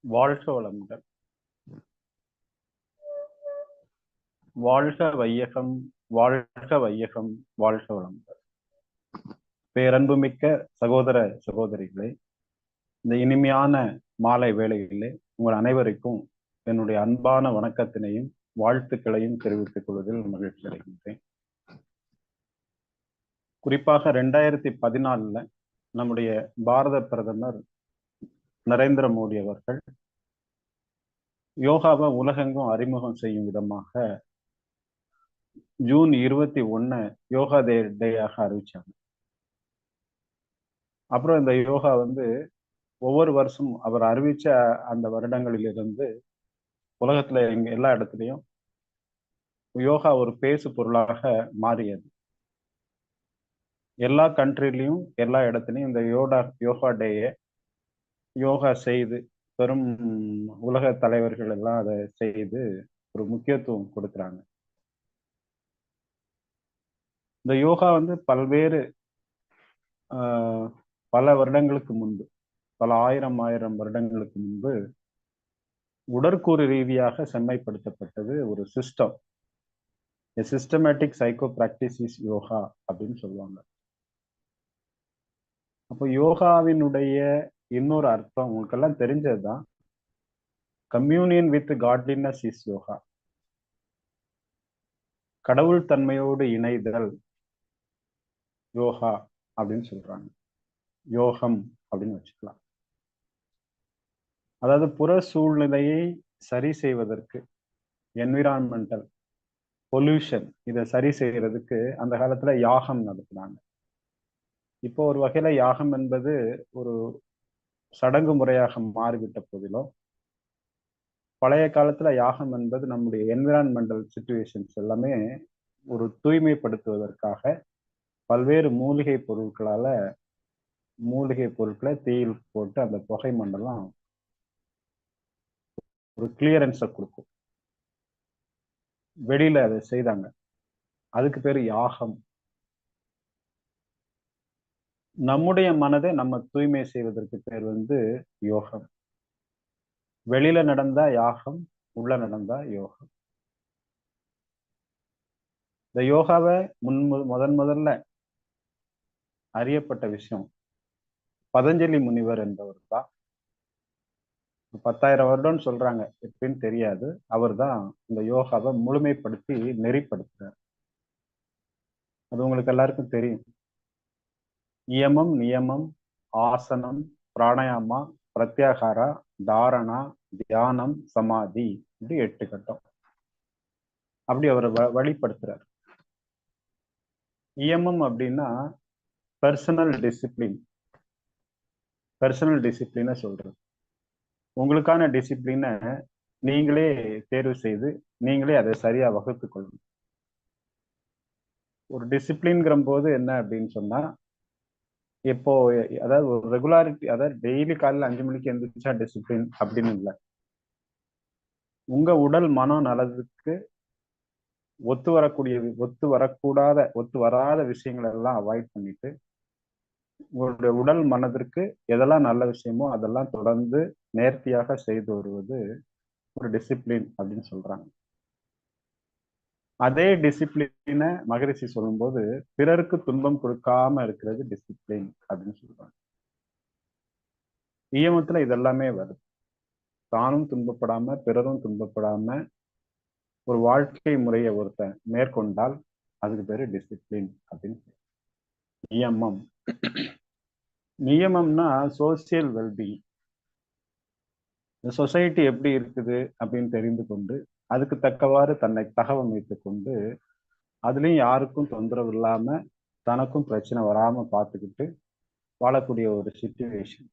வாழ்க வளமுடன். வாழ்க வையகம் வாழ்க வையகம் வாழ்க வளமுடன். பேரன்புமிக்க சகோதர சகோதரிகளே இந்த இனிமையான மாலை வேளையிலே உங்கள் அனைவருக்கும் என்னுடைய அன்பான வணக்கத்தினையும் வாழ்த்துக்களையும் தெரிவித்துக் கொள்வதில் மகிழ்ச்சி அடைகின்றேன். குறிப்பாக ரெண்டாயிரத்தி பதினாலுல நம்முடைய பாரத பிரதமர் நரேந்திர மோடி அவர்கள் யோகாவை உலகெங்கும் அறிமுகம் செய்யும் விதமாக ஜூன் இருபத்தி ஒன்று யோகா டே டேயாக அறிவிச்சாங்க. அப்புறம் இந்த யோகா வந்து ஒவ்வொரு வருஷம் அவர் அறிவிச்ச அந்த வருடங்களிலிருந்து உலகத்துல எங்க எல்லா இடத்துலையும் யோகா ஒரு பேசு பொருளாக மாறியது. எல்லா கண்ட்ரிலையும் எல்லா இடத்துலையும் இந்த யோகா யோகா டேயை யோகா செய்து பெரும் உலக தலைவர்கள் எல்லாம் அதை செய்து ஒரு முக்கியத்துவம் கொடுக்குறாங்க. இந்த யோகா வந்து பல்வேறு பல வருடங்களுக்கு முன்பு பல ஆயிரம் ஆயிரம் வருடங்களுக்கு முன்பு உடற்கூறு ரீதியாக செம்மைப்படுத்தப்பட்டது ஒரு system systematic psycho practice is yoga அப்படின்னு சொல்லுவாங்க. அப்போ யோகாவினுடைய இன்னொரு அர்த்தம் உங்களுக்கெல்லாம் தெரிஞ்சதுதான். Communion with godliness is yoga கடவுள் தன்மையோடு இணைதல் யோகா அப்படின்னு சொல்றாங்க. யோகம் அப்படின்னு வச்சுக்கலாம். அதாவது புற சூழ்நிலையை சரி செய்வதற்கு என்விரான்மெண்டல் பொல்யூஷன் இதை சரி செய்யறதுக்கு அந்த காலத்துல யாகம் நடத்துனாங்க. இப்போ ஒரு வகையில யாகம் என்பது ஒரு சடங்கு முறையாக மாறிவிட்ட போதிலும் பழைய காலத்துல யாகம் என்பது நம்முடைய என்விரான்மெண்டல் சுச்சுவேஷன்ஸ் எல்லாமே ஒரு தூய்மைப்படுத்துவதற்காக பல்வேறு மூலிகை பொருட்களால மூலிகை பொருட்களை தீயில் போட்டு அந்த புகை மண்டலம் ஒரு கிளியரன்ஸை கொடுக்கும். வெளியில அதை செய்தாங்க. அதுக்கு பேர் யாகம். நம்முடைய மனதை நம்ம தூய்மை செய்வதற்கு பேர் வந்து யோகம். வெளியில நடந்தா யாகம் உள்ள நடந்தா யோகம். இந்த யோகாவை முன் முதன் முதல்ல அறியப்பட்ட விஷயம் பதஞ்சலி முனிவர் என்பவர் தான். பத்தாயிரம் வருடம்னு சொல்றாங்க எப்படின்னு தெரியாது. அவர் தான் இந்த யோகாவை முழுமைப்படுத்தி நெறிப்படுத்துறார். அது உங்களுக்கு எல்லாருக்கும் தெரியும். நியமம் நியமம் ஆசனம் பிராணாயாமா பிரத்யாகாரா தாரணா தியானம் சமாதி இப்படி எட்டு கட்டம். அப்படி அவர் வழிப்படுத்துறார். நியமம் அப்படின்னா பர்சனல் டிசிப்ளின் பர்சனல் டிசிப்ளினை சொல்றது. உங்களுக்கான டிசிப்ளினை நீங்களே தேர்வு செய்து நீங்களே அதை சரியா வகுத்து கொள்ளணும். ஒரு டிசிப்ளின்கிற போது என்ன அப்படின்னு சொன்னா இப்போ அதாவது ஒரு ரெகுலாரிட்டி அதாவது டெய்லி காலையில் அஞ்சு மணிக்கு எந்திரிச்சா டிசிப்ளின் அப்படின்னு இல்லை. உங்க உடல் மனம் நலத்துக்கு ஒத்து வரக்கூடிய ஒத்து வரக்கூடாத ஒத்து வராத விஷயங்கள் எல்லாம் அவாய்ட் பண்ணிட்டு உங்களுடைய உடல் மனதிற்கு எதெல்லாம் நல்ல விஷயமோ அதெல்லாம் தொடர்ந்து நேர்த்தியாக செய்து வருவது ஒரு டிசிப்ளின் அப்படின்னு சொல்றாங்க. அதே டிசிப்ளினை மகரிஷி சொல்லும்போது பிறருக்கு துன்பம் கொடுக்காம இருக்கிறது டிசிப்ளின் அப்படின்னு சொல்றாங்க. நியமத்துல இதெல்லாமே வருது. தானும் துன்பப்படாம பிறரும் துன்பப்படாம ஒரு வாழ்க்கை முறையை ஒருத்தன் மேற்கொண்டால் அதுக்கு பேரு டிசிப்ளின் அப்படின்னு நியமம். நியமம்னா சோசியல் வெல்பீயிங் இந்த சொசைட்டி எப்படி இருக்குது அப்படின்னு தெரிந்து கொண்டு அதுக்கு தக்கவாறு தன்னை தகவமைத்து கொண்டு அதுலேயும் யாருக்கும் தொந்தரவு இல்லாம தனக்கும் பிரச்சனை வராம பார்த்துக்கிட்டு வாழக்கூடிய ஒரு சுச்சுவேஷன்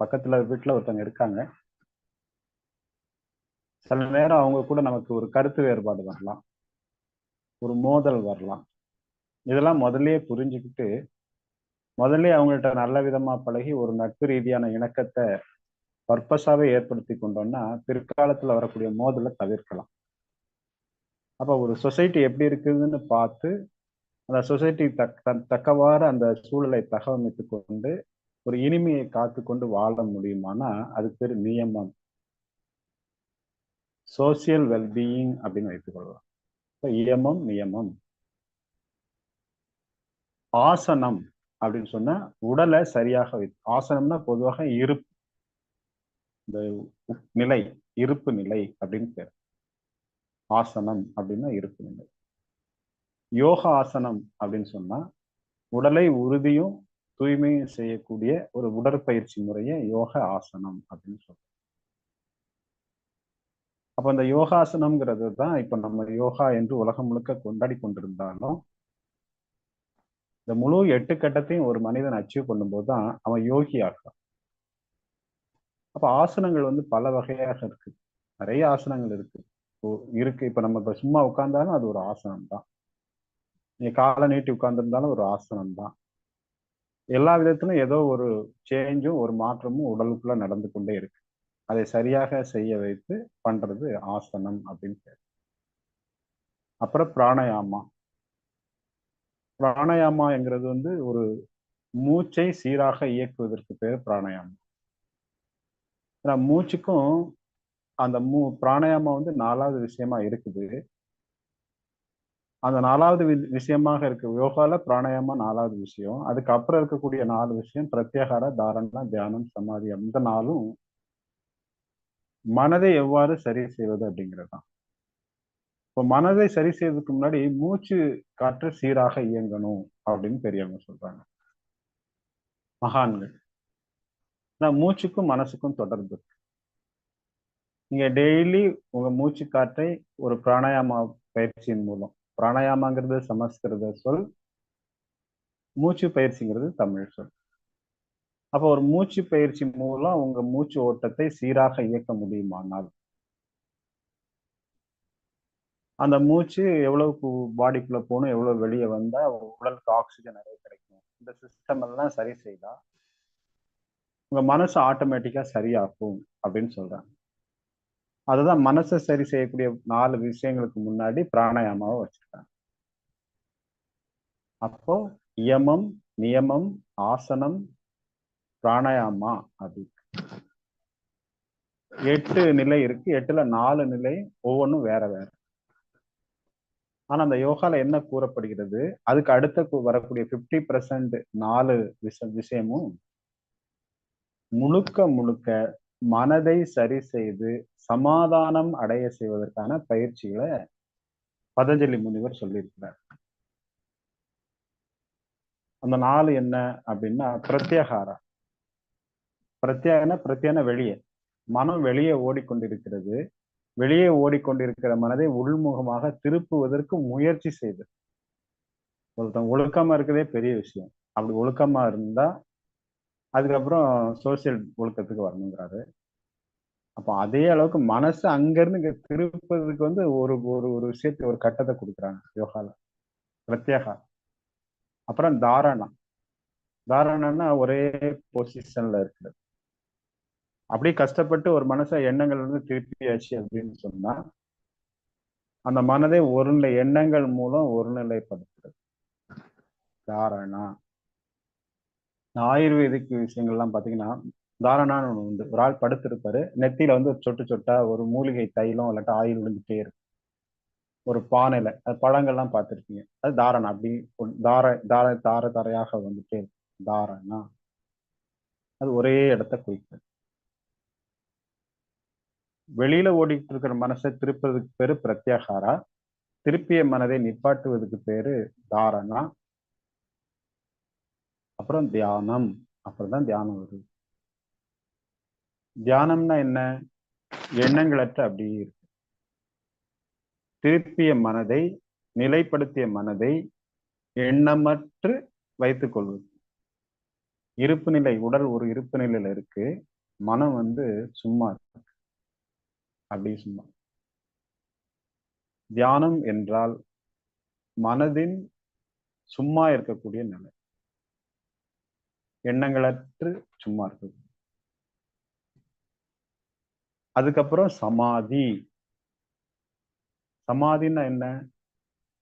பக்கத்துல வீட்டுல ஒருத்தவங்க இருக்காங்க. சில நேரம் அவங்க கூட நமக்கு ஒரு கருத்து வேறுபாடு வரலாம். ஒரு மோதல் வரலாம். இதெல்லாம் முதல்லயே புரிஞ்சுக்கிட்டு முதல்ல அவங்கள்ட்ட நல்ல விதமா பழகி ஒரு நட்பு ரீதியான இணக்கத்தை பர்பஸாவே ஏற்படுத்தி கொண்டோம்னா பிற்காலத்துல வரக்கூடிய மோதலை தவிர்க்கலாம். அப்போ ஒரு சொசைட்டி எப்படி இருக்குதுன்னு பார்த்து அந்த சொசைட்டி தக்க தக்கவாறு அந்த சூழலை தகவமைத்து கொண்டு ஒரு இனிமையை காத்து கொண்டு வாழ முடியுமானா அதுக்கு பேர் நியமம். சோசியல் வெல்பீயிங் அப்படின்னு வைத்துக்கொள்ளலாம் இப்போ இயமம் நியமம். ஆசனம் அப்படின்னு சொன்னா உடலை சரியாக வை ஆசனம்னா பொதுவாக இருப்பு. இந்த நிலை இருப்பு நிலை அப்படின்னு பேர். ஆசனம் அப்படின்னா இருப்பு நிலை. யோக ஆசனம் அப்படின்னு சொன்னா உடலை உறுதியும் தூய்மையும் செய்யக்கூடிய ஒரு உடற்பயிற்சி முறையை யோக ஆசனம் அப்படின்னு சொல்றோம். அப்ப இந்த யோகாசனம்ங்கிறது தான் இப்ப நம்ம யோகா என்று உலகம் முழுக்க கொண்டாடி கொண்டிருந்தாலும் இந்த முழு எட்டு கட்டத்தையும் ஒரு மனிதன் அச்சீவ் பண்ணும்போது தான் அவன் யோகி ஆகிறான் அப்ப ஆசனங்கள் வந்து பல வகையாக இருக்கு. நிறைய ஆசனங்கள் இருக்கு. இருக்கு. இப்ப நம்ம இப்ப சும்மா உட்கார்ந்தாலும் அது ஒரு ஆசனம் தான் நீ காலை நீட்டி உட்கார்ந்துருந்தாலும் ஒரு ஆசனம் தான் எல்லா விதத்திலும் ஏதோ ஒரு சேஞ்சும் ஒரு மாற்றமும் உடலுக்குள்ள நடந்து கொண்டே இருக்கு. அதை சரியாக செய்ய வைத்து பண்றது ஆசனம் அப்படின்னு பேர். அப்புறம் பிராணயாமா. பிராணயாமாங்கிறது வந்து ஒரு மூச்சை சீராக இயக்குவதற்கு பேர் பிராணயாமம் மூச்சுக்கும் அந்த மூ பிராணாயாமம் வந்து நாலாவது விஷயமா இருக்குது. அந்த நாலாவது விஷயமாக இருக்கு யோகால பிராணாயாமம் நாலாவது விஷயம். அதுக்கப்புறம் இருக்கக்கூடிய நாலு விஷயம் பிரத்யாகார தாரணா தியானம் சமாதி அந்த நாளும் மனதை எவ்வாறு சரி செய்வது அப்படிங்கிறது தான். இப்போ மனதை சரி செய்வதற்கு முன்னாடி மூச்சு காற்று சீராக இயங்கணும் அப்படின்னு பெரியவங்க சொல்றாங்க. மகான்கள். நான் மூச்சுக்கும் மனசுக்கும் தொடர்பு இருக்கு. நீங்க டெய்லி உங்க மூச்சு காற்றை ஒரு பிராணாயாம பயிற்சியின் மூலம் பிராணாயாமாங்கிறது சமஸ்கிருத சொல் மூச்சு பயிற்சிங்கிறது தமிழ் சொல். அப்போ ஒரு மூச்சு பயிற்சி மூலம் உங்க மூச்சு ஓட்டத்தை சீராக இயக்க முடியுமானால்? அந்த மூச்சு எவ்வளவு பாடிக்குள்ள போகணும் எவ்வளவு வெளியே வந்தா உடலுக்கு ஆக்சிஜன் நிறைய கிடைக்கும். இந்த சிஸ்டம் எல்லாம் சரி செய்தா உங்க மனசு ஆட்டோமேட்டிக்கா சரியாகும் அப்படின்னு சொல்றாங்க. அதுதான் மனசை சரி செய்யக்கூடிய நாலு விஷயங்களுக்கு முன்னாடி பிராணாயாமாவை வச்சிருக்காங்க. அப்போ இயமம் நியமம் ஆசனம் பிராணாயாமா அது. எட்டு நிலை இருக்கு. எட்டுல நாலு நிலை ஒவ்வொன்றும் வேற வேற. ஆனா அந்த யோகால என்ன கூறப்படுகிறது? அதுக்கு அடுத்த வரக்கூடிய பிப்டி பர்சன்ட் நாலு விஷ விஷயமும் முழுக்க முழுக்க மனதை சரி செய்து சமாதானம் அடைய செய்வதற்கான பயிற்சிகளை பதஞ்சலி முனிவர் சொல்லியிருக்கிறார். அந்த நாள் என்ன அப்படின்னா பிரத்யாகாரம். பிரத்யேகன பிரத்யேன வெளியே. மனம் வெளியே ஓடிக்கொண்டிருக்கிறது. வெளியே ஓடிக்கொண்டிருக்கிற மனதை உள்முகமாக திருப்புவதற்கு முயற்சி செய்து. ஒருத்தன் ஒழுக்கமா இருக்கிறதே பெரிய விஷயம். அப்படி ஒழுக்கமா இருந்தா அதுக்கப்புறம் சோசியல் ஒழுக்கத்துக்கு வரணுங்கிறாரு. அப்போ அதே அளவுக்கு மனசு அங்கிருந்து இங்கே திருப்பதுக்கு வந்து ஒரு ஒரு ஒரு விஷயத்தை ஒரு கட்டத்தை கொடுக்குறாங்க யோகால. பிரத்யேகா. அப்புறம் தாரணா தாரணன்னா ஒரே பொசிஷன்ல இருக்கிறது அப்படியே கஷ்டப்பட்டு ஒரு மனசை எண்ணங்கள் வந்து திருப்பியாச்சு அப்படின்னு சொன்னா அந்த மனதை ஒருநிலை எண்ணங்கள் மூலம் ஒருநிலைப்படுத்துறது. தாரணா ஆயுர்வேதிக் விஷயங்கள்லாம் பாத்தீங்கன்னா தாரணான்னு ஒண்ணு உண்டு. ஒரு ஆள் படுத்திருப்பாரு. நெத்தியில வந்து ஒரு சொட்டு சொட்டா ஒரு மூலிகை தைலம் இல்லாட்டா ஆயில் விழுந்துட்டே இருக்கும். ஒரு பானையில. அது பழங்கள்லாம் பார்த்துருப்பீங்க அது தாரணா. அப்படி தார தார தார தாரையாக வந்துட்டே தாரணா. அது ஒரே இடத்த குறிக்கிறது வெளியில ஓடிட்டு இருக்கிற மனசை திருப்பதுக்கு பேரு பிரத்யாகாரா. திருப்பிய மனதை நிப்பாட்டுவதுக்கு பேரு தாரணா. அப்புறம் தியானம். அப்புறம் தான் தியானம் வருது. தியானம்னா என்ன? எண்ணங்களற்ற அப்படியே இருக்கு. திருப்பிய மனதை நிலைப்படுத்திய மனதை எண்ணமற்று வைத்துக் கொள்வது. இருப்பு நிலை உடல் ஒரு இருப்பு நிலையில இருக்கு. மனம் வந்து சும்மா இருக்கு. அப்படி சும்மா. தியானம் என்றால் மனதின் சும்மா இருக்கக்கூடிய நிலை. எண்ணங்களற்று சும்மா இருக்குது அதுக்கப்புறம் சமாதி. சமாதின்னா என்ன?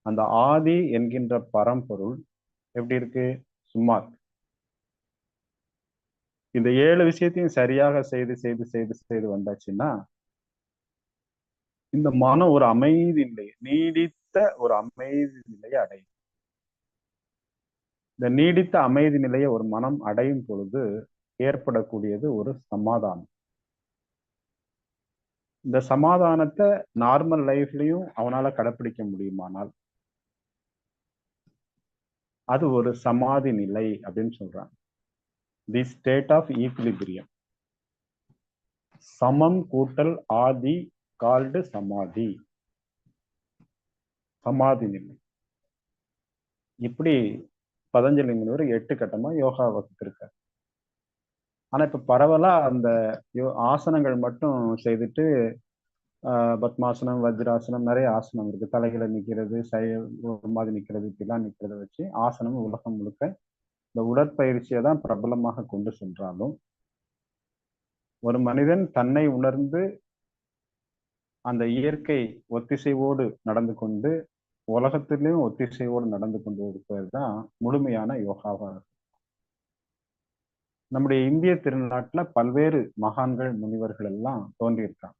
அந்த ஆதி என்கின்ற பரம்பொருள் எப்படி இருக்கு? சும்மா இருக்கு. இந்த ஏழு விஷயத்தையும் சரியாக செய்து செய்து செய்து செய்து வந்தாச்சுன்னா இந்த மனம் ஒரு அமைதி நிலை நீடித்த ஒரு அமைதி நிலையை அடையும். இந்த நீடித்த அமைதி நிலையை ஒரு மனம் அடையும் பொழுது ஏற்படக்கூடியது ஒரு சமாதானம். இந்த சமாதானத்தை நார்மல் லைஃப்லயும் அவனால கடைப்பிடிக்க முடியுமானால் அது ஒரு சமாதி நிலை அப்படின்னு சொல்றாங்க. தி ஸ்டேட் ஆஃப் ஈக்லிபிரியம் சமம் கூட்டல் ஆதி கால்டு சமாதி. சமாதி நிலை. இப்படி பதஞ்சலி முனிவர் எட்டு கட்டமா யோகா வகுத்திருக்கார். ஆனா இப்ப பரவலா அந்த ஆசனங்கள் மட்டும் செய்துட்டு பத்மாசனம் வஜ்ராசனம் நிறைய ஆசனம் இருக்கு. தலைகளை நிக்கிறது சை மாதிரி நிக்கிறது இப்படிலாம் நிக்கிறத வச்சு ஆசனம் உலகம் முழுக்க இந்த உடற்பயிற்சியை தான் பிரபலமாக கொண்டு சென்றாலும் ஒரு மனிதன் தன்னை உணர்ந்து அந்த இயற்கை ஒத்திசைவோடு நடந்து கொண்டு உலகத்திலையும் ஒத்திசைவோடு நடந்து கொண்டு இருப்பது தான் முழுமையான யோகாவாக இருக்கும். நம்முடைய இந்திய திருநாட்டுல பல்வேறு மகான்கள் முனிவர்கள் எல்லாம் தோன்றியிருக்காங்க.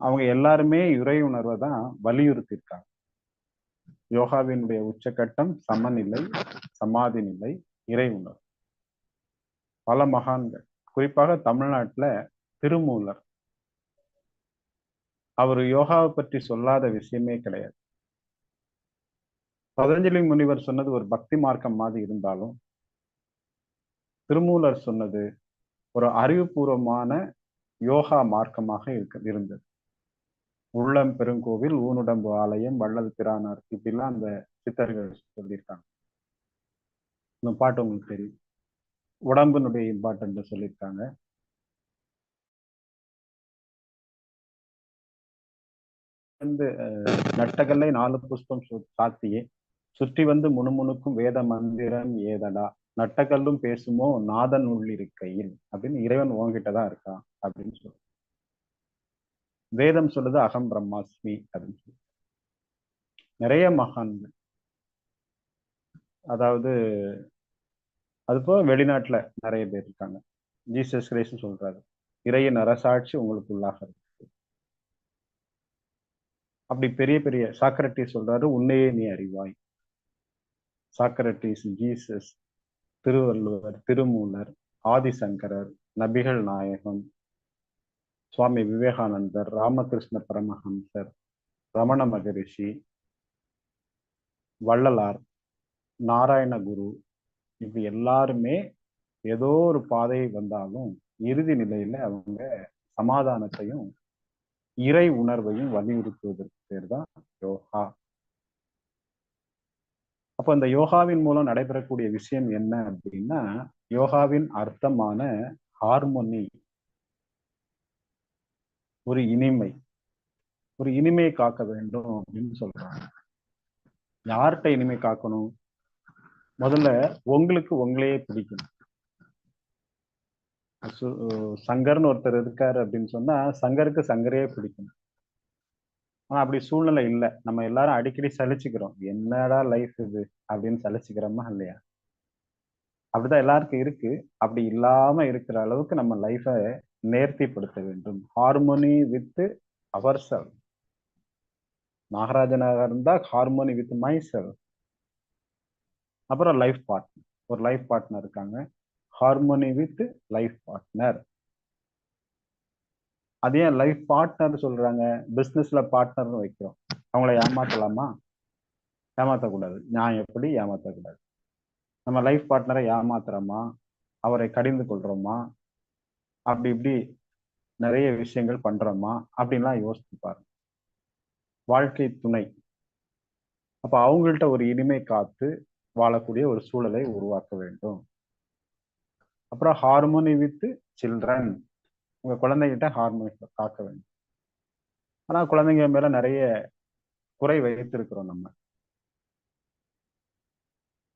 அவங்க எல்லாருமே இறை உணர்வை தான் வலியுறுத்தியிருக்காங்க. யோகாவினுடைய உச்சக்கட்டம் சமநிலை சமாதி நிலை இறை உணர்வு. பல மகான்கள் குறிப்பாக தமிழ்நாட்டுல திருமூலர். அவர் யோகாவை பற்றி சொல்லாத விஷயமே கிடையாது. பதஞ்சலி முனிவர் சொன்னது ஒரு பக்தி மார்க்கம் மாதிரி இருந்தாலும் திருமூலர் சொன்னது ஒரு அறிவுபூர்வமான யோகா மார்க்கமாக இருக்க இருந்தது. உள்ளம் பெருங்கோவில் ஊனுடம்பு ஆலயம் வள்ளல் பிரானார் இப்படிலாம் அந்த சித்தர்கள் சொல்லியிருக்காங்க. இந்த பாட்டு உங்களுக்கு தெரியும். உடம்பினுடைய இம்பார்ட்டன்ட் சொல்லியிருக்காங்க. வந்து நட்டகல்லை நாலு புஷ்பம் சாத்தியே. சுற்றி வந்து முணுமுணுக்கும் வேத மந்திரம் ஏதடா? நட்டக்கல்லும் பேசுமோ? நாதன் உள்ளிருக்கையில். அப்படின்னு இறைவன் உங்ககிட்டதான் இருக்கான் அப்படின்னு சொல்லு வேதம் சொல்லுது அகம் பிரம்மாஸ்மி அப்படின்னு சொல்லி நிறைய மகான்கள். அதாவது அது போக வெளிநாட்டுல நிறைய பேர் இருக்காங்க. ஜீசஸ் கிரைஸ்ட் சொல்றாரு. இறையின் அரசாட்சி உங்களுக்குள்ளாக இருக்கு. அப்படி பெரிய பெரிய சாக்ரட்டி சொல்றாரு உன்னையே நீ அறிவாய். சாக்ரட்டிஸ் ஜீசஸ் திருவள்ளுவர் திருமூலர் ஆதிசங்கரர் நபிகள் நாயகம் சுவாமி விவேகானந்தர் ராமகிருஷ்ண பரமஹம்சர் ரமண மகரிஷி வள்ளலார் நாராயணகுரு இப்படி எல்லாருமே ஏதோ ஒரு பாதை வந்தாலும் இறுதி நிலையில அவங்க சமாதானத்தையும் இறை உணர்வையும் வலியுறுத்துவதற்கு பேர் தான் யோகா. அப்ப இந்த யோகாவின் மூலம் நடைபெறக்கூடிய விஷயம் என்ன அப்படின்னா யோகாவின் அர்த்தமான ஹார்மோனி ஒரு இனிமை ஒரு இனிமையை காக்க வேண்டும் அப்படின்னு சொல்றாங்க. யார்கிட்ட இனிமை காக்கணும்? முதல்ல உங்களுக்கு உங்களையே பிடிக்கணும். சங்கர்னு ஒருத்தர் இருக்காரு அப்படின்னு சொன்னா சங்கருக்கு சங்கரையே பிடிக்கணும். ஆனா அப்படி சூழ்நிலை இல்லை. நம்ம எல்லாரும் அடிக்கடி சலிச்சுக்கிறோம். என்னடா லைஃப் இது? அப்படின்னு சலிச்சுக்கிறோமா இல்லையா? அப்படிதான் எல்லாருக்கும் இருக்கு. அப்படி இல்லாம இருக்கிற அளவுக்கு நம்ம லைஃபை நேர்த்திப்படுத்த வேண்டும். ஹார்மோனி வித் அவர் செல் நாகராஜனாக இருந்தா ஹார்மோனி வித் மை செல் அப்புறம் லைஃப் பார்ட்னர் ஒரு லைஃப் பார்ட்னர் இருக்காங்க. ஹார்மோனி வித் லைஃப் பார்ட்னர் அது ஏன் லைஃப் பார்ட்னர் சொல்றாங்க. பிசினஸ்ல பார்ட்னர்னு வைக்கிறோம். அவங்கள ஏமாத்தலாமா? ஏமாத்தக்கூடாது. நான் எப்படி ஏமாத்தக்கூடாது? நம்ம லைஃப் பார்ட்னரை ஏமாத்துறோமா? அவரை கடிந்து கொள்றோமா? அப்படி இப்படி நிறைய விஷயங்கள் பண்றோமா? அப்படின்லாம் யோசித்து பாருங்க. வாழ்க்கை துணை. அப்ப அவங்கள்ட்ட ஒரு இனிமை காத்து வாழக்கூடிய ஒரு சூழலை உருவாக்க வேண்டும். அப்புறம் ஹார்மோனி வித் சில்ட்ரன் உங்க குழந்தைகிட்ட ஹார்மோனி காக்க வேண்டும். ஆனால் குழந்தைங்க மேல நிறைய குறை வைத்திருக்கிறோம் நம்ம.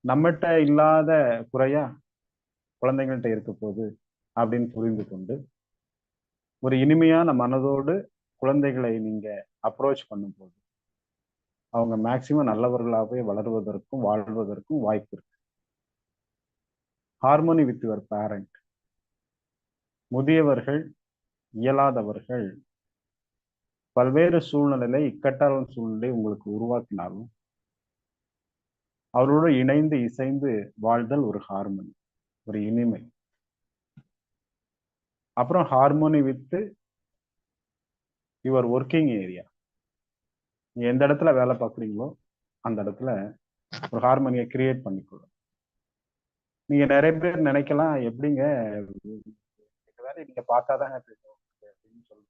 நம்மகிட்ட இல்லாத குறையா குழந்தைங்கள்ட்ட இருக்க போகுது அப்படின்னு புரிந்து கொண்டு ஒரு இனிமையான மனதோடு குழந்தைகளை நீங்க அப்ரோச் பண்ணும்போது அவங்க மேக்சிமம் நல்லவர்களாகவே வளருவதற்கும் வாழ்வதற்கும் வாய்ப்பு இருக்கு. ஹார்மோனி வித் யுவர் பேரண்ட் முதியவர்கள் இயலாதவர்கள் பல்வேறு சூழ்நிலையில இக்கட்டான சூழ்நிலை உங்களுக்கு உருவாக்கினாலும் அவரோடு இணைந்து இசைந்து வாழ்தல் ஒரு ஹார்மோனி ஒரு இனிமை. அப்புறம் harmony with your working area நீங்க எந்த இடத்துல வேலை பார்க்குறீங்களோ அந்த இடத்துல ஒரு ஹார்மோனியை கிரியேட் பண்ணிக்கொள்ளும். நீங்க நிறைய பேர் நினைக்கலாம் எப்படிங்க? வேலை வேலையை நீங்க பார்த்தாதாங்க தெரியும் அப்படின்னு சொல்லி சொல்லலாம்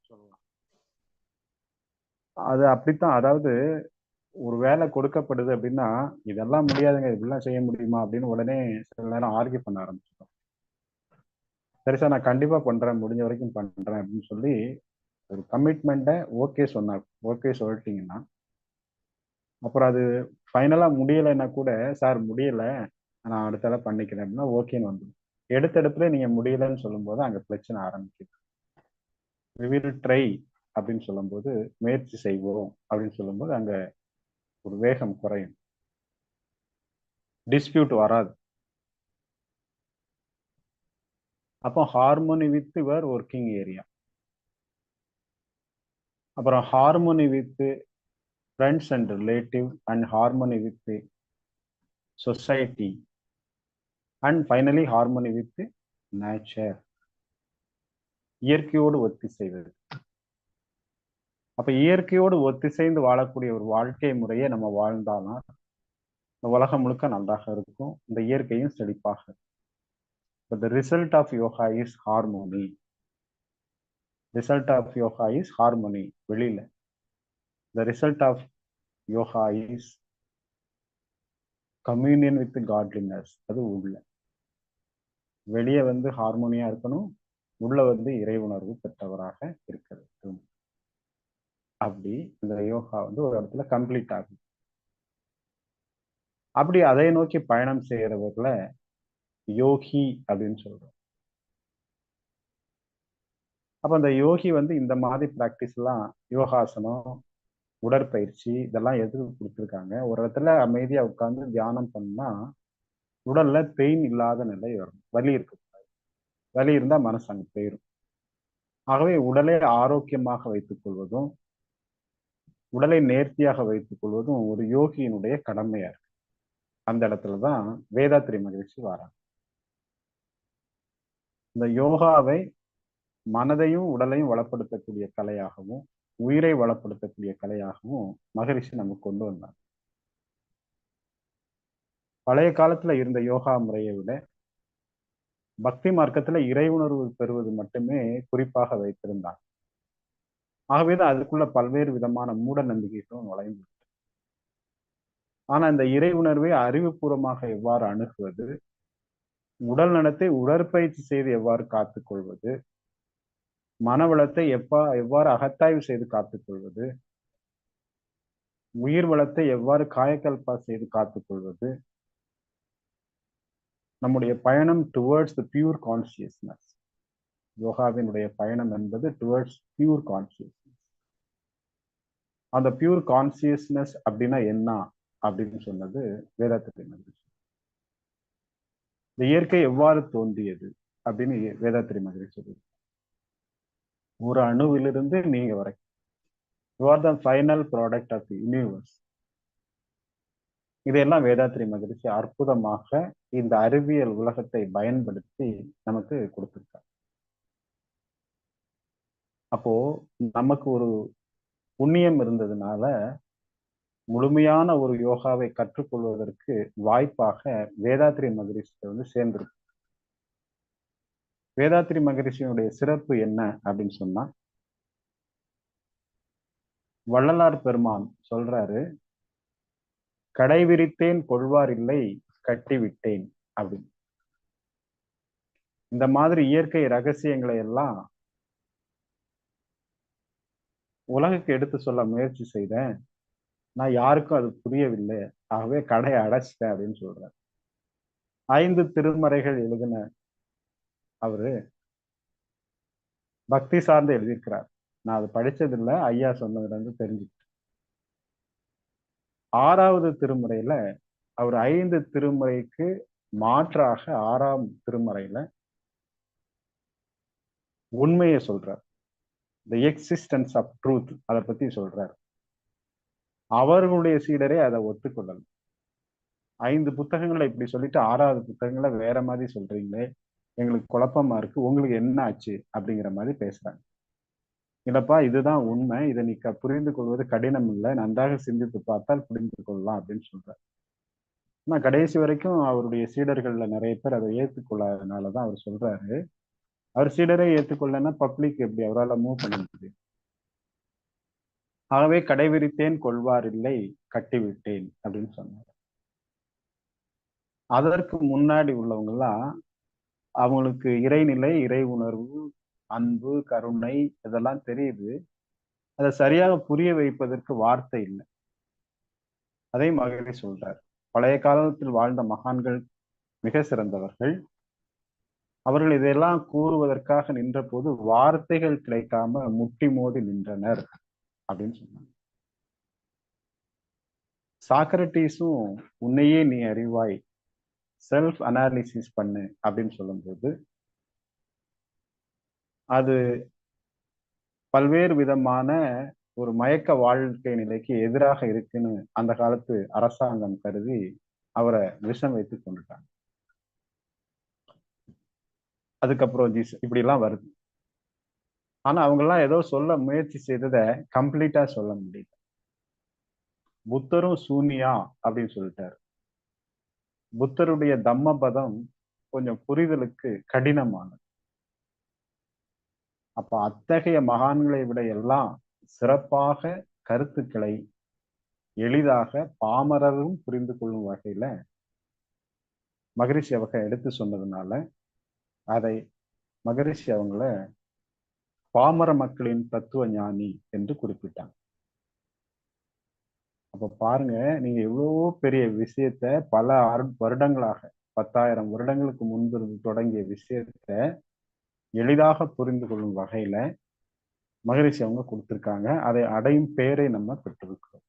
அது அப்படித்தான். அதாவது ஒரு வேலை கொடுக்கப்படுது அப்படின்னா இதெல்லாம் முடியாதுங்க இப்படிலாம் செய்ய முடியுமா அப்படின்னு உடனே சில நேரம் ஆர்கியூ பண்ண ஆரம்பிச்சிட்டோம் சரி சார் நான் கண்டிப்பா பண்றேன் முடிஞ்ச வரைக்கும் பண்றேன் அப்படின்னு சொல்லி ஒரு கமிட்மெண்ட்டை ஓகே சொன்னா ஓகே சொல்லிட்டீங்கன்னா அப்புறம் அது ஃபைனலா முடியலைன்னா கூட சார் முடியல. நான் அடுத்தால பண்ணிக்கிறேன். அப்படின்னா ஓகேன்னு வந்துடும் எடுத்த இடத்துல நீங்க முடியலன்னு சொல்லும்போது அங்க பிரச்சனை ஆரம்பிக்குது. வில் ட்ரை அப்படின்னு சொல்லும்போது முயற்சி செய்வோம் அப்படின்னு சொல்லும்போது அங்க ஒரு வேகம் குறையும். டிஸ்பியூட் வராது. அப்போ harmony with your working area அப்புறம் harmony with friends and relative and harmony with society and finally harmony with nature இயற்கையோடு ஒத்திசைவது. அப்ப இயற்கையோடு ஒத்திசைந்து வாழக்கூடிய ஒரு வாழ்க்கை முறையை நம்ம வாழ்ந்தாலும் இந்த உலகம் முழுக்க நன்றாக இருக்கும். இந்த இயற்கையும் செழிப்பாக இருக்கும். The result of yoga is harmony result of yoga is harmony வெளியில. The result of yoga is communion with godliness அது உள்ள. வெளியே வந்து ஹார்மோனியா இருக்கணும் உள்ள வந்து இறை உணர்வு பெற்றவராக இருக்க வேண்டும் அப்படி இந்த யோகா வந்து ஒரு இடத்துல கம்ப்ளீட் ஆகும். அப்படி அதை நோக்கி பயணம் செய்கிறவர்களை யோகி அப்படின்னு சொல்றோம். அப்ப அந்த யோகி வந்து இந்த மாதிரி பிராக்டிஸ் எல்லாம் யோகாசனம் உடற்பயிற்சி இதெல்லாம் எதுக்கு கொடுத்துருக்காங்க? ஒரு இடத்துல அமைதியா உட்கார்ந்து தியானம் பண்ணா உடல்ல பெயின் இல்லாத நிலை வரும். வலி இருக்கு வலி இருந்தா மனசு அங்கே போயிடும் ஆகவே உடலை ஆரோக்கியமாக வைத்துக் கொள்வதும் உடலை நேர்த்தியாக வைத்துக் கொள்வதும் ஒரு யோகியினுடைய கடமையா இருக்கு. அந்த இடத்துலதான் வேதாத்திரி மகிழ்ச்சி வராங்க. இந்த யோகாவை மனதையும் உடலையும் வளப்படுத்தக்கூடிய கலையாகவும் உயிரை வளப்படுத்தக்கூடிய கலையாகவும் மகரிஷி நமக்கு கொண்டு வந்தார் பழைய காலத்துல இருந்த யோகா முறையை விட பக்தி மார்க்கத்துல இறை உணர்வு பெறுவது மட்டுமே குறிப்பாக வைத்திருந்தாங்க ஆகவேதான் அதுக்குள்ள பல்வேறு விதமான மூட நம்பிக்கைகளும் நுழைந்து ஆனா இந்த இறை உணர்வை அறிவுபூர்வமாக எவ்வாறு அணுகுவது உடல் நலத்தை உடற்பயிற்சி செய்து எவ்வாறு காத்துக்கொள்வது மனவளத்தை எப்பா எவ்வாறு அகத்தாய்வு செய்து காத்துக்கொள்வது உயிர் வளத்தை எவ்வாறு காயக்கல்பா செய்து காத்துக்கொள்வது நம்முடைய பயணம் டுவர்ட்ஸ் த பியூர் கான்சியஸ்னஸ் யோகாவினுடைய பயணம் என்பது டுவர்ட்ஸ் பியூர் கான்சியஸ்னஸ் அந்த பியூர் கான்சியஸ்னஸ் அப்படின்னா என்ன அப்படின்னு சொன்னது வேதாத்திரி மகிழ்ச்சி. இந்த இயற்கை எவ்வாறு தோன்றியது அப்படின்னு வேதாத்திரி மகிழ்ச்சி சொல்லுது. ஒரு அணுவிலிருந்து நீங்க வரைக்கும். You are the final product of the universe இதையெல்லாம் வேதாத்திரி மகிழ்ச்சி அற்புதமாக இந்த அறிவியல் உலகத்தை பயன்படுத்தி நமக்கு கொடுத்திருக்கார். அப்போ நமக்கு ஒரு புண்ணியம் இருந்ததுனால முழுமையான ஒரு யோகாவை கற்றுக்கொள்வதற்கு வாய்ப்பாக வேதாத்திரி மகரிஷி வந்து சேர்ந்திருக்கு. வேதாத்திரி மகரிஷியினுடைய சிறப்பு என்ன அப்படின்னு சொன்னா வள்ளலார் பெருமான் சொல்றாரு கடைவிரித்தேன் கொள்வார் இல்லை கட்டிவிட்டேன் அப்படின்னு இந்த மாதிரி இயற்கை ரகசியங்களை எல்லாம் உலகுக்கு எடுத்து சொல்ல முயற்சி செய்தேன். நான் யாருக்கும் அது புரியவில்லை. ஆகவே கடையை அடைச்சிட்டேன் அப்படின்னு சொல்றார். ஐந்து திருமறைகள் எழுதின அவரு பக்தி சார்ந்து எழுதியிருக்கிறார். நான் அதை படிச்சதில்லை ஐயா சொன்னதுல இருந்து தெரிஞ்சுக்கிட்டேன். ஆறாவது திருமுறையில அவர் ஐந்து திருமுறைக்கு மாற்றாக ஆறாம் திருமறையில உண்மையை சொல்றார். த எக்ஸிஸ்டன்ஸ் ஆஃப் ட்ரூத் அதை பத்தி சொல்றார். அவர்களுடைய சீடரே அதை ஒத்துக்கொள்ளல. ஐந்து புத்தகங்களை இப்படி சொல்லிட்டு ஆறாவது புத்தகங்களை வேற மாதிரி சொல்றீங்களே எங்களுக்கு குழப்பமா இருக்கு உங்களுக்கு என்ன ஆச்சு அப்படிங்கிற மாதிரி பேசுறாங்க. இல்லப்பா இதுதான் உண்மை. இதை நீ புரிந்து கொள்வது கடினம் இல்லை. நன்றாக சிந்தித்து பார்த்தால் புரிந்து கொள்ளலாம் அப்படின்னு சொல்றாரு. ஆனா கடைசி வரைக்கும் அவருடைய சீடர்கள்ல நிறைய பேர் அதை ஏற்றுக்கொள்ளாதனாலதான் அவர் சொல்றாரு. அவர் சீடரை ஏற்றுக்கொள்ளனா பப்ளிக் எப்படி அவரால் மூவ் பண்ண முடியும்? ஆகவே கடைவிரித்தேன் கொள்வார் இல்லை கட்டிவிட்டேன் அப்படின்னு சொன்னார். அதற்கு முன்னாடி உள்ளவங்கெல்லாம் அவங்களுக்கு இறைநிலை இறை உணர்வு அன்பு கருணை இதெல்லாம் தெரியுது. அதை சரியாக புரிய வைப்பதற்கு வார்த்தை இல்லை. அதே மகளிர் சொல்றார். பழைய காலத்தில் வாழ்ந்த மகான்கள் மிக சிறந்தவர்கள். அவர்கள் இதையெல்லாம் கூறுவதற்காக நின்ற போது வார்த்தைகள் கிடைக்காம முட்டி மோதி நின்றனர் அப்படின்னு சொன்னாங்க. சாக்ரட்டிஸும் உன்னையே நீ அறிவாய். செல்ஃப் அனாலிசிஸ் பண்ணு அப்படின்னு சொல்லும்போது அது பல்வேறு விதமான ஒரு மயக்க வாழ்க்கை நிலைக்கு எதிராக இருக்குன்னு அந்த காலத்து அரசாங்கம் கருதி அவரை விஷம் வைத்து கொண்டுட்டாங்க. அதுக்கப்புறம் ஜீஸ் இப்படி எல்லாம் வருது. ஆனா அவங்க எல்லாம் ஏதோ சொல்ல முயற்சி செய்தத கம்ப்ளீட்டா சொல்ல முடியல. புத்தரும் சூனியா அப்படின்னு சொல்லிட்டாரு. புத்தருடைய தம்மபதம் கொஞ்சம் புரிதலுக்கு கடினமானது. அப்ப அத்தகைய மகான்களை விட எல்லாம் சிறப்பாக கருத்துக்களை எளிதாக பாமரரும் புரிந்து கொள்ளும் வகையில மகரிஷி அவங்க எடுத்து சொன்னதுனால அதை மகரிஷி அவங்கள பாமர மக்களின் தத்துவ ஞானி என்று குறிப்பிட்டாங்க. அப்ப பாருங்க நீங்க எவ்வளவோ பெரிய விஷயத்த பல வருடங்களாக பத்தாயிரம் வருடங்களுக்கு முன்பு தொடங்கிய விஷயத்த எளிதாக புரிந்து கொள்ளும் வகையில மகரிஷி அவங்க கொடுத்துருக்காங்க. அதை அடையும் பேரை நம்ம பெற்றிருக்கிறோம்.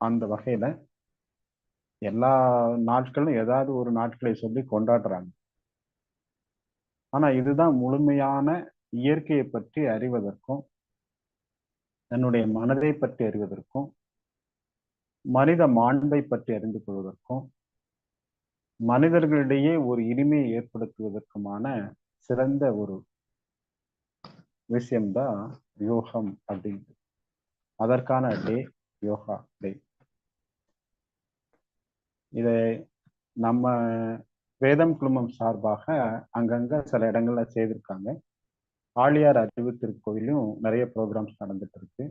அந்த வகையில எல்லா நாட்களும் ஏதாவது ஒரு நாட்களை சொல்லி கொண்டாடுறாங்க. ஆனா இதுதான் முழுமையான இயற்கையை பற்றி அறிவதற்கும் தன்னுடைய மனதை பற்றி அறிவதற்கும் மனித மாண்பை பற்றி அறிந்து கொள்வதற்கும் மனிதர்களிடையே ஒரு இனிமையை ஏற்படுத்துவதற்குமான சிறந்த ஒரு விஷயம்தான் யோகம் அப்படின்றது அதற்கான டே யோகா டே. இதை நம்ம வேதம் குழுமம் சார்பாக அங்கங்க சில இடங்கள்ல செய்திருக்காங்க. ஆழியார் அறிவு திருக்கோயிலும் நிறைய ப்ரோக்ராம்ஸ் நடந்துட்டு இருக்கு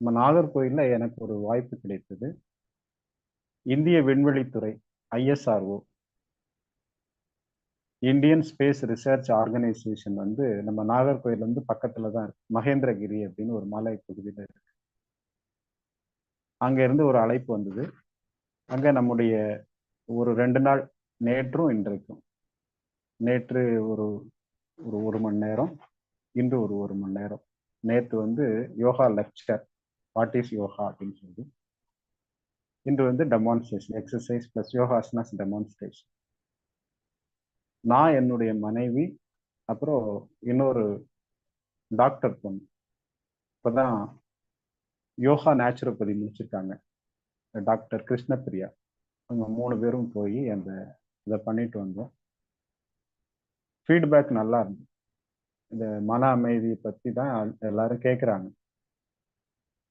நம்ம நாகர்கோயில்ல எனக்கு ஒரு வாய்ப்பு கிடைத்தது. இந்திய விண்வெளித்துறை ISRO Indian space research organisation வந்து நம்ம நாகர்கோயில் வந்து பக்கத்துல தான் இருக்கு. மகேந்திரகிரி அப்படின்னு ஒரு மலை பகுதியில் இருக்கு. அங்க இருந்து ஒரு அழைப்பு வந்தது. அங்க நம்முடைய ஒரு ரெண்டு நாள் நேற்றும் இன்றைக்கும். நேற்று ஒரு ஒரு ஒரு மணி நேரம் இன்று ஒரு ஒரு மணி நேரம். நேற்று வந்து yoga lecture what is yoga அப்படின்னு சொல்லி இன்று வந்து demonstration exercise plus yogasanas demonstration நான் என்னுடைய மனைவி அப்புறம் இன்னொரு டாக்டர் பொண்ணு. இப்போதான் யோகா நேச்சுரோபதி முடிச்சிருக்காங்க. டாக்டர் கிருஷ்ணப்பிரியா. அவங்க மூணு பேரும் போய் அந்த இதை பண்ணிட்டு வந்தோம். ஃபீட்பேக் நல்லா இருந்தது. இந்த மன அமைதியை பற்றி தான் எல்லாரும் கேட்குறாங்க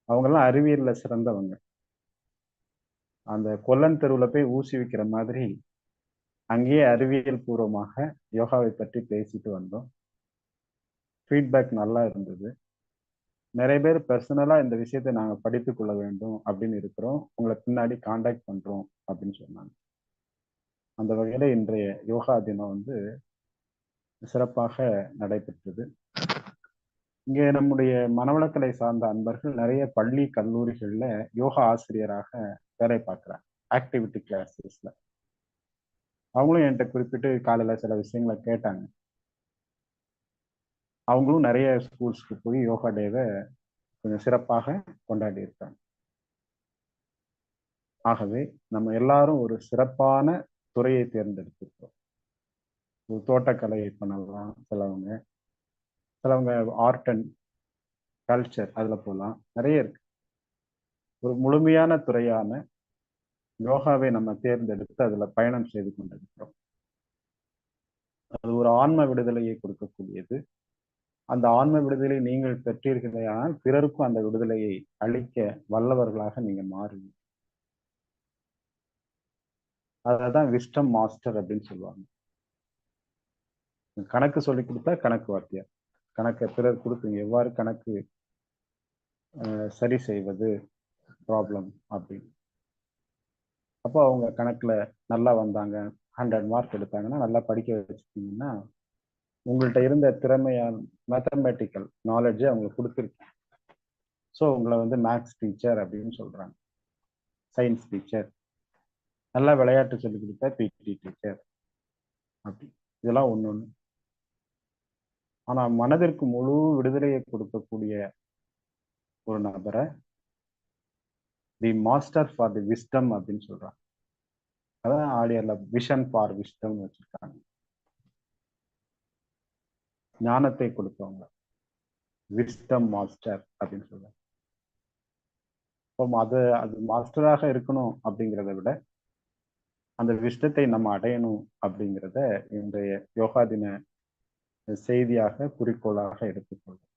அவங்கெல்லாம் அறிவியலில் சிறந்தவங்க. அந்த கொல்லன் தெருவில் போய் ஊசி வைக்கிற மாதிரி அங்கேயே அறிவியல் பூர்வமாக யோகாவை பற்றி பேசிட்டு வந்தோம். ஃபீட்பேக் நல்லா இருந்தது. நிறைய பேர் பர்சனலாக இந்த விஷயத்தை நாங்கள் படித்து கொள்ள வேண்டும் அப்படின்னு இருக்கிறோம். உங்களை பின்னாடி காண்டாக்ட் பண்ணுறோம் அப்படின்னு சொன்னாங்க. அந்த வகையில் இன்றைய யோகா தினம் வந்து சிறப்பாக நடைபெற்றது. இங்கே நம்முடைய மனவளக்கலை சார்ந்த அன்பர்கள் நிறைய பள்ளி கல்லூரிகளில் யோகா ஆசிரியராக வேலை பார்க்குறாங்க ஆக்டிவிட்டி கிளாஸஸ்ல அவங்களும் என்கிட்ட குறிப்பிட்டு காலையில் சில விஷயங்களை கேட்டாங்க. அவங்களும் நிறைய ஸ்கூல்ஸ்க்கு போய் யோகா டேவை கொஞ்சம் சிறப்பாக கொண்டாடி இருக்காங்க. ஆகவே நம்ம எல்லாரும் ஒரு சிறப்பான துறையை தேர்ந்தெடுத்திருக்கோம் ஒரு தோட்டக்கலையை பண்ணலாம் சிலவங்க சிலவங்க ஆர்ட் அண்ட் கல்ச்சர் அதுல போகலாம் நிறைய இருக்கு. ஒரு முழுமையான துறையான யோகாவை நம்ம தேர்ந்தெடுத்து அதுல பயணம் செய்து கொண்டிருக்கிறோம். அது ஒரு ஆன்ம விடுதலையை கொடுக்கக்கூடியது. அந்த ஆன்ம விடுதலை நீங்கள் பெற்றீர்களேயானால் பிறருக்கும் அந்த விடுதலையை அளிக்க வல்லவர்களாக நீங்க மாறுவீங்க அதான் விஸ்டம் மாஸ்டர் அப்படின்னு சொல்லுவாங்க. கணக்கு சொல்லி கொடுத்தா கணக்கு வாத்தியார் கணக்கை பிறர் கொடுப்பீங்க எவ்வாறு கணக்கு சரி செய்வது ப்ராப்ளம் அப்படின்னு. அப்போ அவங்க கணக்கில் நல்லா வந்தாங்க. ஹண்ட்ரட் மார்க் எடுத்தாங்கன்னா நல்லா படிக்க வச்சுட்டீங்கன்னா உங்கள்கிட்ட இருந்த திறமையான மேத்தமேட்டிக்கல் நாலேஜை அவங்களுக்கு கொடுத்துருக்கு ஸோ உங்களை வந்து மேக்ஸ் டீச்சர் அப்படின்னு சொல்கிறாங்க சயின்ஸ் டீச்சர் நல்லா விளையாட்டு சொல்லி கொடுத்த பிடி டீச்சர் அப்படி. இதெல்லாம் ஒன்று ஒன்று ஆனால் மனதிற்கு முழு விடுதலையை கொடுக்கக்கூடிய ஒரு நபரை the master for the wisdom அப்படின்னு சொல்றாங்க. அதான் ஆடியர்ல விஷன் ஃபார் விஸ்டம் வச்சிருக்காங்க. ஞானத்தை கொடுத்தவங்க. விஸ்டம் மாஸ்டர் அப்படின்னு சொல்றாங்க. இப்போ அது அது மாஸ்டராக இருக்கணும் அப்படிங்கிறத விட அந்த விஷ்டத்தை நம்ம அடையணும் அப்படிங்கிறத இன்றைய யோகா தின செய்தியாக குறிக்கோளாக எடுத்துக்கொள்ளும்